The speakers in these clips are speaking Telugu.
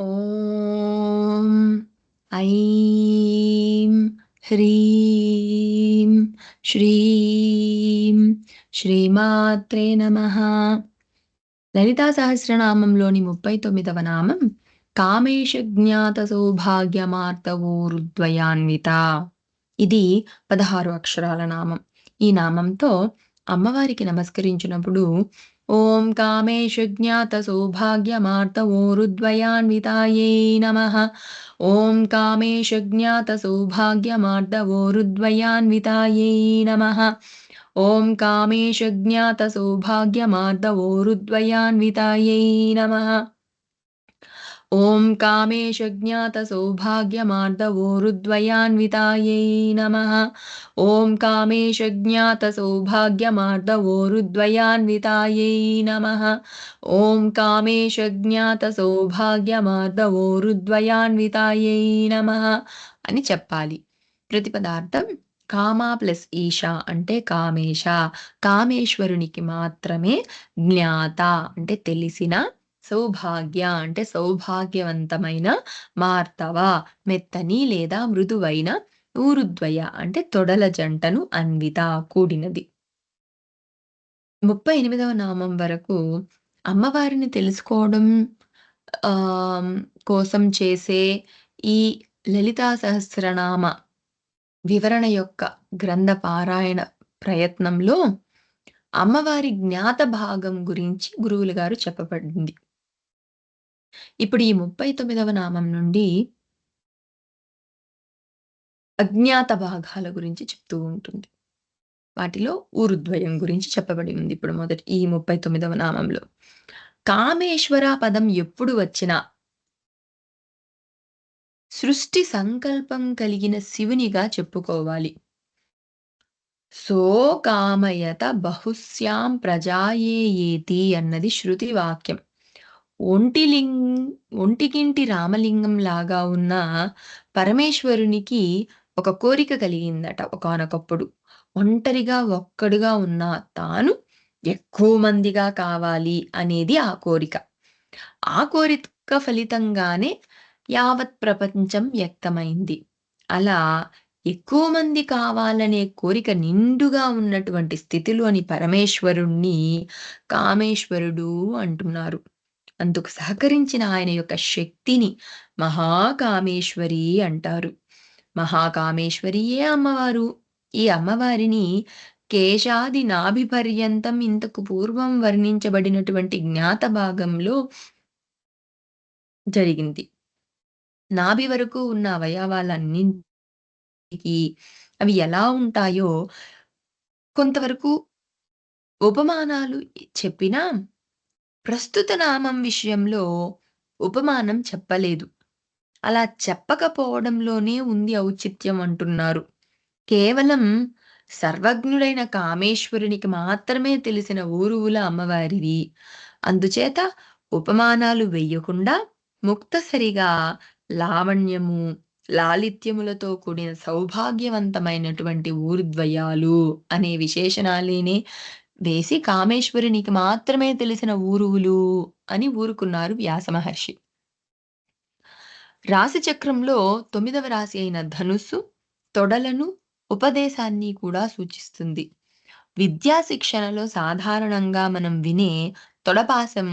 ॐ ऐं హ్రీం శ్రీం శ్రీమాత్రే నమ. లలితా సహస్రనామంలోని ముప్పై తొమ్మిదవ నామం కామేశ జ్ఞాత సౌభాగ్యమార్తవోరుద్వయాన్విత ఇది పదహారు అక్షరాల నామం. ఈ నామంతో అమ్మవారికి నమస్కరించినప్పుడు ॐ कामेषु ज्ञातसौ रुद्वयान्वितायै नमः। ॐ कामेषु ज्ञातसौ रुद्वयान्वितायै नमः। ॐ कामेषु ज्ञातसौ रुद्वयान्वितायै नमः। ఓం కామేశ జ్ఞాత సౌభాగ్యమార్దవోరుద్వయాన్వితాయై నమ ఓం కామేశ జ్ఞాత సౌభాగ్యమార్దవోరుద్వయాన్వితాయై నమ ఓం కామేశ జ్ఞాత సౌభాగ్యమార్దవోరుద్వయాన్వితాయై నమ అని చెప్పాలి. ప్రతిపదార్థం కామా ప్లస్ ఈశా అంటే కామేశ. కామేశ్వరునికి మాత్రమే జ్ఞాత అంటే తెలిసిన సౌభాగ్య అంటే సౌభాగ్యవంతమైన మార్తవ మెత్తని లేదా మృదువైన ఊరుద్వయ అంటే తొడల జంటను అన్విత కూడినది. ముప్పై ఎనిమిదవ నామం వరకు అమ్మవారిని తెలుసుకోవడం కోసం చేసే ఈ లలితా సహస్రనామ వివరణ యొక్క గ్రంథ పారాయణ ప్రయత్నంలో అమ్మవారి జ్ఞాత భాగం గురించి గురువులు గారు చెప్పబడింది. ఇప్పుడు ఈ ముప్పై తొమ్మిదవ నామం నుండి అజ్ఞాత భాగాల గురించి చెప్తూ ఉంటుంది. వాటిలో ఊరుద్వయం గురించి చెప్పబడి ఉంది ఇప్పుడు మొదటి ఈ ముప్పై తొమ్మిదవ నామంలో. కామేశ్వర పదం ఎప్పుడు వచ్చినా సృష్టి సంకల్పం కలిగిన శివునిగా చెప్పుకోవాలి. సో కామయత బహుశ్యాం ప్రజాయేయేతి అన్నది శృతి వాక్యం. ఒంటిలింగ్ ఒంటికింటి రామలింగం లాగా ఉన్న పరమేశ్వరునికి ఒక కోరిక కలిగిందట ఒకనొకప్పుడు. ఒంటరిగా ఒక్కడుగా ఉన్న తాను ఎక్కువ మందిగా కావాలి అనేది ఆ కోరిక. ఆ కోరిక ఫలితంగానే యావత్ ప్రపంచం వ్యక్తమైంది. అలా ఎక్కువ మంది కావాలనే కోరిక నిండుగా ఉన్నటువంటి స్థితిలోని పరమేశ్వరుణ్ణి కామేశ్వరుడు అంటున్నారు. అందుకు సహకరించిన ఆయన యొక్క శక్తిని మహాకామేశ్వరి అంటారు. మహాకామేశ్వరియే అమ్మవారు. ఈ అమ్మవారిని కేశాది నాభి పర్యంతం ఇంతకు పూర్వం వర్ణించబడినటువంటి జ్ఞాత భాగంలో జరిగింది. నాభి వరకు ఉన్న అవయవాలన్నింటికి అవి ఎలా ఉంటాయో కొంతవరకు ఉపమానాలు చెప్పినా ప్రస్తుత నామం విషయంలో ఉపమానం చెప్పలేదు. అలా చెప్పకపోవడంలోనే ఉంది ఔచిత్యం అంటున్నారు. కేవలం సర్వజ్ఞుడైన కామేశ్వరునికి మాత్రమే తెలిసిన ఊరువుల అమ్మవారివి. అందుచేత ఉపమానాలు వెయ్యకుండా ముక్తసరిగా లావణ్యము లాలిత్యములతో కూడిన సౌభాగ్యవంతమైనటువంటి ఊరుద్వయాలు అనే విశేషణాలేనే వేసి కామేశ్వరునికి మాత్రమే తెలిసిన ఊరువులు అని ఊరుకున్నారు వ్యాస మహర్షి. రాశిచక్రంలో తొమ్మిదవ రాశి అయిన ధనుస్సు తొడలను ఉపదేశాన్ని కూడా సూచిస్తుంది. విద్యా శిక్షణలో సాధారణంగా మనం వినే తొడపాసం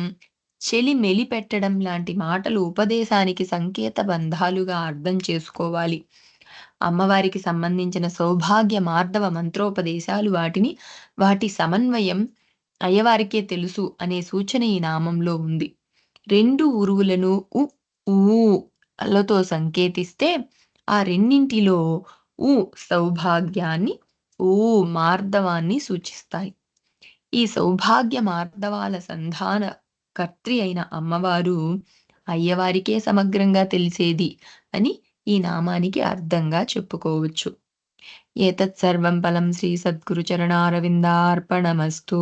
చెలి మెలి పెట్టడం లాంటి మాటలు ఉపదేశానికి సంకేత బంధాలుగా అర్థం చేసుకోవాలి. అమ్మవారికి సంబంధించిన సౌభాగ్య మార్ధవ మంత్రోపదేశాలు వాటిని వాటి సమన్వయం అయ్యవారికే తెలుసు అనే సూచన ఈ నామంలో ఉంది. రెండు ఉరువులను ఉ ఊలతో సంకేతిస్తే ఆ రెండింటిలో ఊ సౌభాగ్యాన్ని ఊ మార్ధవాన్ని సూచిస్తాయి. ఈ సౌభాగ్య మార్ధవాల సంధాన కర్త్రి అయిన అమ్మవారు అయ్యవారికే సమగ్రంగా తెలిసేది అని ఈ నామానికి అర్థంగా చెప్పుకోవచ్చు. ఏతత్ సర్వం ఫలం శ్రీ సద్గురు చరణారవిందార్పణమస్తు.